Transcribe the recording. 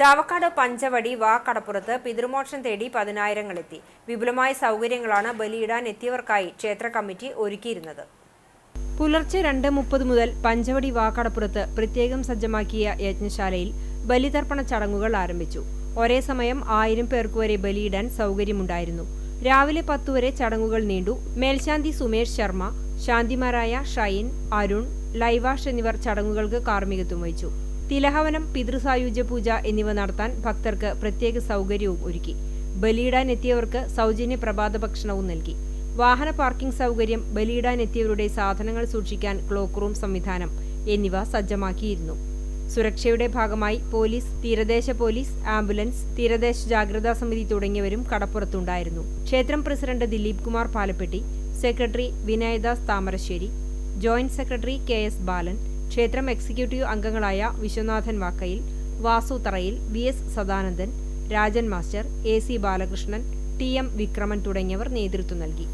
ചാവക്കാട് പഞ്ചവടി വാ കടപ്പുറത്ത് പിതൃമോക്ഷം തേടി പതിനായിരങ്ങളെത്തി. വിപുലമായ സൗകര്യങ്ങളാണ് ബലിയിടാൻ എത്തിയവർക്കായി ക്ഷേത്ര കമ്മിറ്റി ഒരുക്കിയിരുന്നത്. പുലർച്ചെ രണ്ട് മുപ്പത് മുതൽ പഞ്ചവടി വാക്കടപ്പുറത്ത് പ്രത്യേകം സജ്ജമാക്കിയ യജ്ഞശാലയിൽ ബലിതർപ്പണ ചടങ്ങുകൾ ആരംഭിച്ചു. ഒരേ സമയം ആയിരം പേർക്ക് വരെ ബലിയിടാൻ സൗകര്യമുണ്ടായിരുന്നു. രാവിലെ പത്തുവരെ ചടങ്ങുകൾ നീണ്ടു. മേൽശാന്തി സുമേഷ് ശർമ്മ ശാന്തിമാരായ ഷൈൻ അരുൺ ലൈവാഷ് എന്നിവർ ചടങ്ങുകൾക്ക് കാർമ്മികത്വം വഹിച്ചു. തിലഹവനം പിതൃസായുജ്യ പൂജ എന്നിവ നടത്താൻ ഭക്തർക്ക് പ്രത്യേക സൗകര്യവും ഒരുക്കി. ബലിയിടാൻ എത്തിയവർക്ക് സൗജന്യ പ്രഭാത ഭക്ഷണവും നൽകി. വാഹന പാർക്കിംഗ് സൗകര്യം ബലിയിടാനെത്തിയവരുടെ സാധനങ്ങൾ സൂക്ഷിക്കാൻ ക്ലോക്ക് റൂം സംവിധാനം എന്നിവ സജ്ജമാക്കിയിരുന്നു. സുരക്ഷയുടെ ഭാഗമായി പോലീസ് തീരദേശ പോലീസ് ആംബുലൻസ് തീരദേശ ജാഗ്രതാ സമിതി തുടങ്ങിയവരും കടപ്പുറത്തുണ്ടായിരുന്നു. ക്ഷേത്രം president Dileep Kumar Palappetty secretary Vinayadas Thamarassery joint secretary K S Balan ക്ഷേത്രം എക്സിക്യൂട്ടീവ് അംഗങ്ങളായ Viswanathan Vakkayil Vasu Tharayil V S Sadanandan Rajan master A C Balakrishnan T M Vikraman തുടങ്ങിയവർ നേതൃത്വം നൽകി.